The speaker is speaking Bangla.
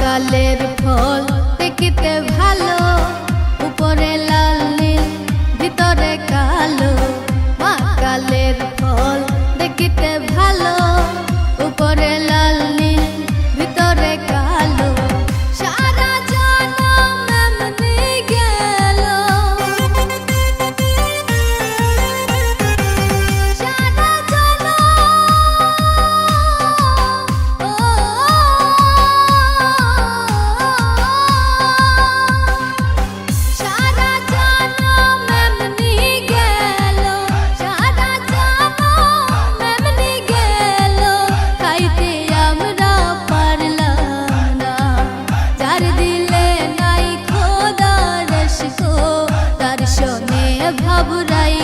কালের ফল দেখিতে শোনে ভাবুরাই